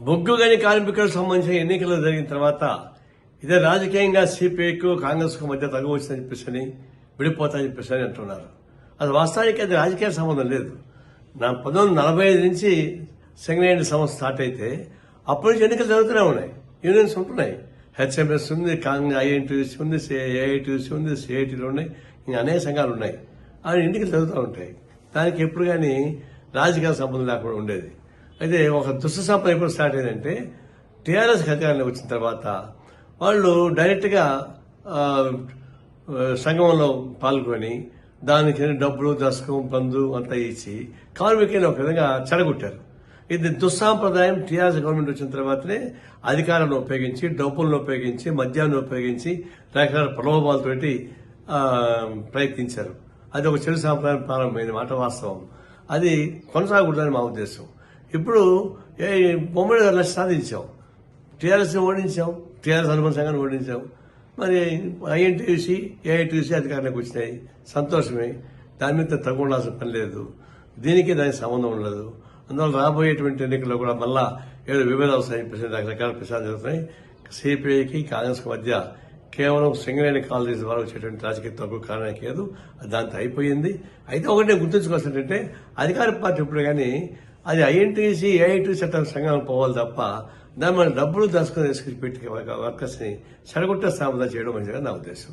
బొగ్గు గని కార్మికులకు సంబంధించిన ఎన్నికలు జరిగిన తర్వాత ఇదే రాజకీయంగా సిపిఐకు కాంగ్రెస్కు మధ్య తగు వచ్చిందని చెప్పేసి అని విడిపోతాయని చెప్పేసి అని అంటున్నారు. అది వాస్తవానికి అది రాజకీయ సంబంధం లేదు. నా పంతొమ్మిది నలభై ఐదు నుంచి సింగరేణి సంస్థ స్టార్ట్ అయితే అప్పటి నుంచి ఎన్నికలు జరుగుతూనే ఉన్నాయి. యూనియన్స్ ఉంటున్నాయి. హెచ్ఎంఎస్ ఉంది కాంగ్రెస్ ఐఎన్టీసీ ఉంది ఏఐటీసీ ఉంది సిఐటీలు ఉన్నాయి. ఇంకా అనేక సంఘాలు ఉన్నాయి. అవి ఎన్నికలు జరుగుతూ ఉంటాయి. దానికి ఎప్పుడు కానీ రాజకీయ సంబంధం లేకుండా ఉండేది. అయితే ఒక దుష్ట సంపద ఎప్పుడు స్టార్ట్ అయిందంటే టీఆర్ఎస్ అధికారంలో వచ్చిన తర్వాత వాళ్ళు డైరెక్ట్గా సంగమంలో పాల్గొని దానికి డబ్బులు దశకం పందు అంతా ఇచ్చి కార్మికులను ఒక విధంగా చెడగొట్టారు. ఇది దుస్సాంప్రదాయం టీఆర్ఎస్ గవర్నమెంట్ వచ్చిన తర్వాతనే అధికారాన్ని ఉపయోగించి డబ్బులను ఉపయోగించి మద్యాన్ని ఉపయోగించి రకరకాల ప్రలోభాలతోటి ప్రయత్నించారు. అది ఒక చెడు సాంప్రదాయం ప్రారంభమైన మాట వాస్తవం. అది కొనసాగకూడదని మా ఉద్దేశం. ఇప్పుడు బొమ్మడి గారు సాధించాం టీఆర్ఎస్ ఓడించాం టీఆర్ఎస్ అనుబంధ సంఘాన్ని ఓడించాం మరి ఐఎన్టీసీ ఏఐటీసీ అధికారంలోకి వచ్చినాయి. సంతోషమే. దాని మీద తగ్గు ఉండాల్సిన పని లేదు. దీనికి దానికి సంబంధం ఉండదు. అందువల్ల రాబోయేటువంటి ఎన్నికల్లో కూడా మళ్ళా ఏడు విభేదాలు చెప్పేసి రకరకాల ప్రచారం జరుగుతున్నాయి. సిపిఐకి కాంగ్రెస్కి మధ్య కేవలం సింగరేణి కాలనీస్ ద్వారా వచ్చేటువంటి రాజకీయ తగ్గు కారణానికి లేదు దాంతో అయిపోయింది. అయితే ఒకటి గుర్తుంచుకోవాల్సింది ఏంటంటే అధికార పార్టీ ఇప్పుడు కానీ అది ఐఎన్టీసీ ఏఐటీసీ చట్టం సంఘం పోవాలి తప్ప దాని మన డబ్బులు దాచుకుని పెట్టి వర్కర్స్ని చెడగొట్టే సామర్థ్యం చేయడం మంచిగా నా ఉద్దేశం.